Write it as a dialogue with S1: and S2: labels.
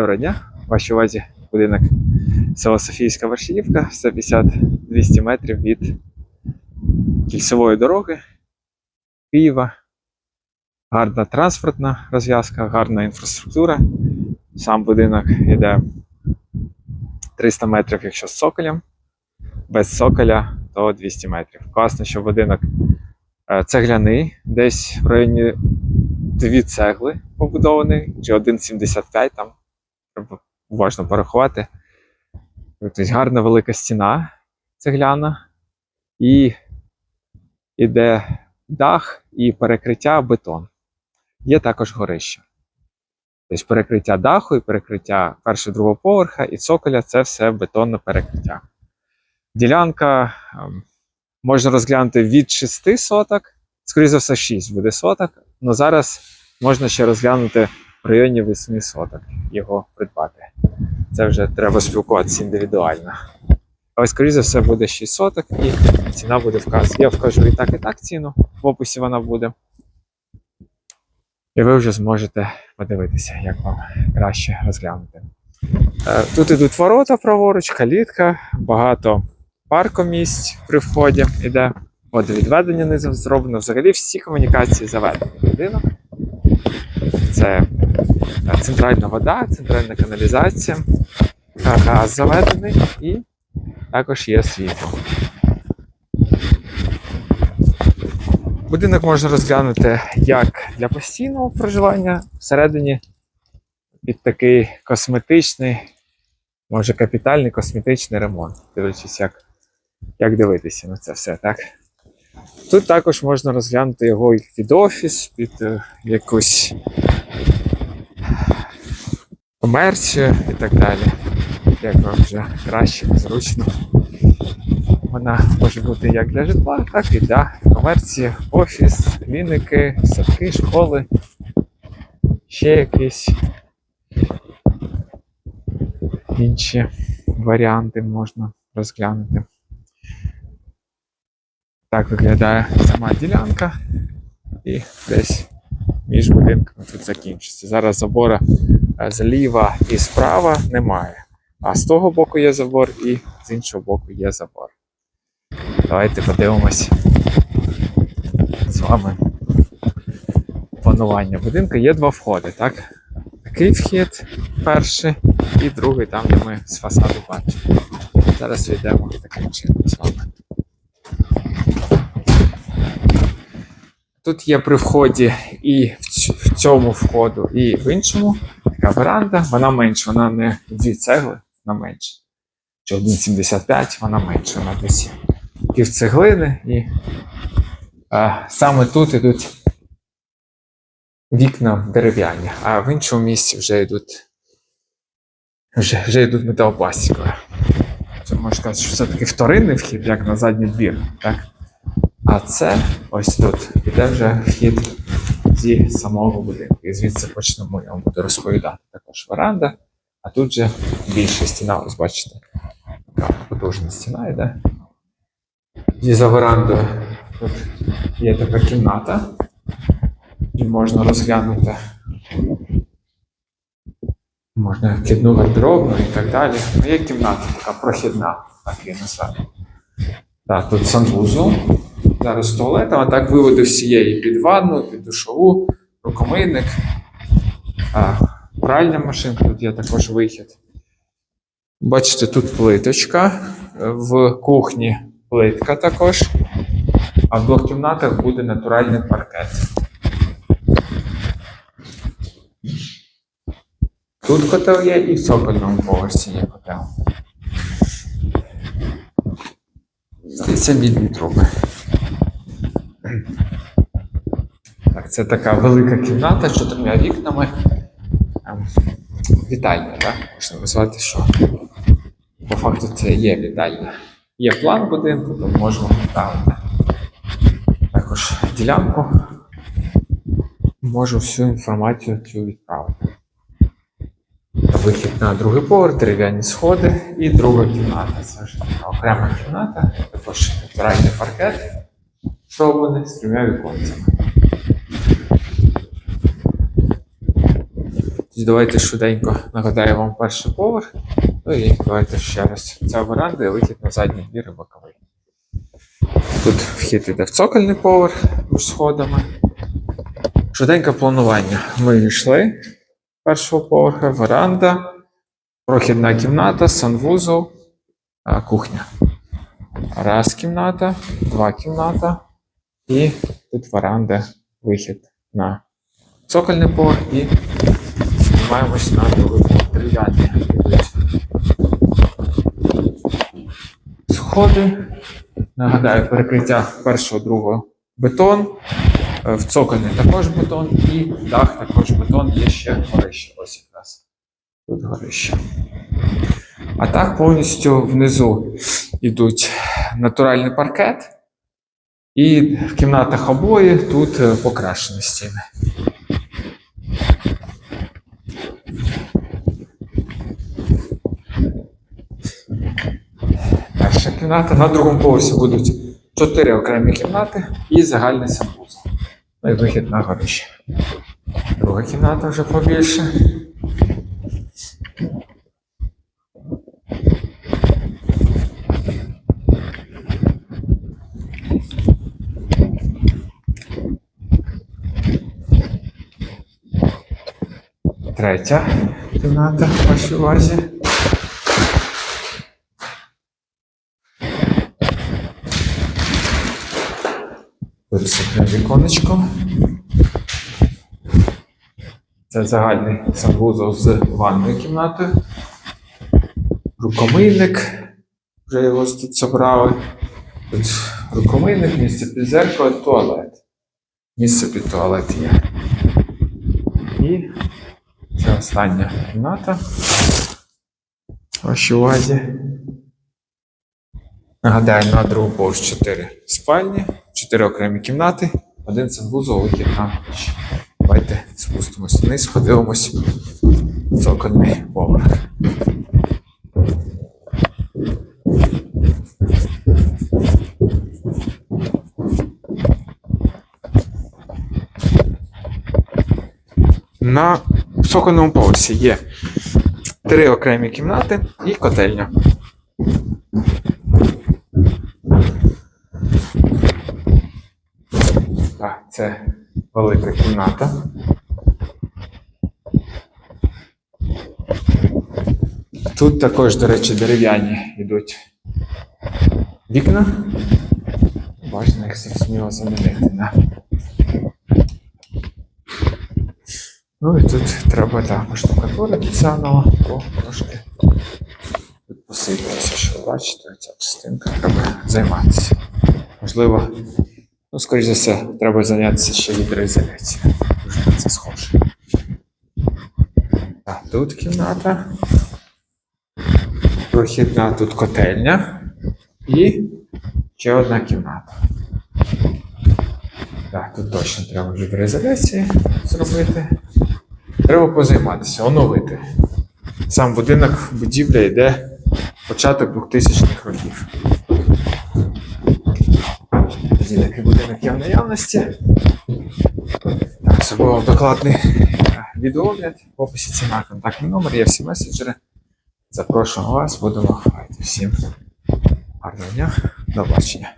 S1: Доброго дня. Вашій увазі будинок село Софійська Вершинівка, 150-200 метрів від кільцевої дороги Києва. Гарна транспортна розв'язка, гарна інфраструктура. Сам будинок йде 300 метрів, якщо з цоколем. Без цоколя то 200 метрів. Класно, що будинок е, цегляний, десь в районі дві цегли побудований, чи 1,75 там. Треба уважно порахувати. Тобто гарна велика стіна цегляна, і іде дах і перекриття бетон. Є також горище. Тобто перекриття даху і перекриття першого другого поверха і цоколя це все бетонне перекриття. Ділянка ем, можна розглянути від 6 соток, скоріше за все, 6 буде соток. але зараз можна ще розглянути в районі 8 соток його придбати. Це вже треба спілкуватися індивідуально. Але, скоріше за все, буде 6 соток і ціна буде вказана. Я вкажу і так, і так ціну. В описі вона буде. І ви вже зможете подивитися, як вам краще розглянути. Е, Тут ідуть ворота праворуч, калітка, багато паркомісць при вході іде. Водовідведення низом зроблено. Взагалі всі комунікації заведені в будинок. Це центральна вода, центральна каналізація, газ заведений і також є світло. Будинок можна розглянути як для постійного проживання всередині під такий косметичний, може капітальний косметичний ремонт. Дивлячись, як, як дивитися на це все, так? Тут також можна розглянути його під офіс, під е, якусь комерцію і так далі. Як вам вже краще, зручно. Вона може бути як для житла, так і для комерції, офіс, клініки, садки, школи, ще якісь інші варіанти можна розглянути. Так виглядає сама ділянка і десь між будинками тут закінчиться. Зараз забора зліва і справа немає. А з того боку є забор і з іншого боку є забор. Давайте подивимось з вами планування будинку. Є два входи, так? Такий вхід перший і другий там, де ми з фасаду бачимо. Зараз війдемо таким чином з вами. Тут є при вході і в цьому входу, і в іншому. Така веранда, вона менша, вона не дві цегли, вона менша. Чи 1,75, вона менша, вона десь пів цеглини. І а, саме тут ідуть вікна дерев'яні, а в іншому місці вже йдуть вже, вже йдуть металопластикові. Це можна сказати, що це такий вторинний вхід, як на задній двір. Так? А це ось тут іде вже вхід зі самого будинку. І звідси почнемо, я вам буду розповідати. Також веранда, а тут же більша стіна, ось бачите. Така потужна стіна йде. І за верандою тут є така кімната, і можна розглянути. Можна вхідну гардеробну і так далі. Ну, є кімната така прохідна, так її назвати. Так, тут санвузол. Зараз туалет, а так виводи всієї під ванну, під душову, рукомийник, а, пральня машинка, тут є також вихід. Бачите, тут плиточка, в кухні плитка також, а в двох кімнатах буде натуральний паркет. Тут котел є і в цокольному поверсі є котел. Це мідні труби. Так, це така велика кімната з чотирма вікнами. Ем, Вітальня, так? Можна назвати, що по факту це є вітальня. Є план будинку, то можемо ставити. Також ділянку. Можу всю інформацію цю відправити. Вихід на другий поверх, дерев'яні сходи і друга кімната. Це вже така окрема кімната, також натуральний паркет зроблений з трьома віконцями. Давайте швиденько нагадаю вам перший поверх. Ну і давайте ще раз. Ця веранда і вихід на задній двір і боковий. Тут вхід іде в цокольний поверх між сходами. Швиденьке планування. Ми йшли першого поверха, веранда, прохідна кімната, санвузол, кухня. Раз кімната, два кімната. І тут веранда, вихід на цокольний поверх і піднімаємось на поверх. Дерев'яні сходи. Нагадаю, перекриття першого, другого бетон. Е, В цокольний також бетон і дах також бетон, є ще горище. Ось якраз. Тут горище. А так повністю внизу йдуть натуральний паркет. І в кімнатах обої тут е, покрашені стіни. Перша кімната. На другому поверсі будуть чотири окремі кімнати і загальний санвузол. Ну і вихід на горище. Друга кімната вже побільше. Третя кімната в вашій увазі. Тут сидне віконечко. Це загальний санвузол з ванною кімнатою. Рукомийник. Вже його тут забрали. Тут рукомийник, місце під зеркало, туалет. Місце під туалет є. І це остання кімната. Вашій увазі. Нагадаю, на другому поверсі 4 спальні, 4 окремі кімнати, один санвузол, вихід на ніч. Давайте спустимось вниз, подивимось цокольний поверх. На цокольному поверсі є три окремі кімнати і котельня. Так, це велика кімната. Тут також, до речі, дерев'яні йдуть вікна. Бажано їх зрозуміло замінити. Да? Ну і тут треба також штукатурити заново, бо трошки тут посипалося, що ви бачите, ця частинка треба займатися. Можливо, ну, скоріш за все, треба зайнятися ще гідроізоляцією. Дуже на це схоже. Так, тут кімната. Прохідна тут котельня. І ще одна кімната. Так, тут точно треба гідроізоляції зробити. Треба позайматися, оновити. Сам будинок, будівля йде початок 2000-х років. Такий будинок є в наявності. Так, був докладний е, відеогляд. В описі ціна контактний номер, є всі меседжери. Запрошуємо вас, будемо говорити всім гарного дня, до бачення.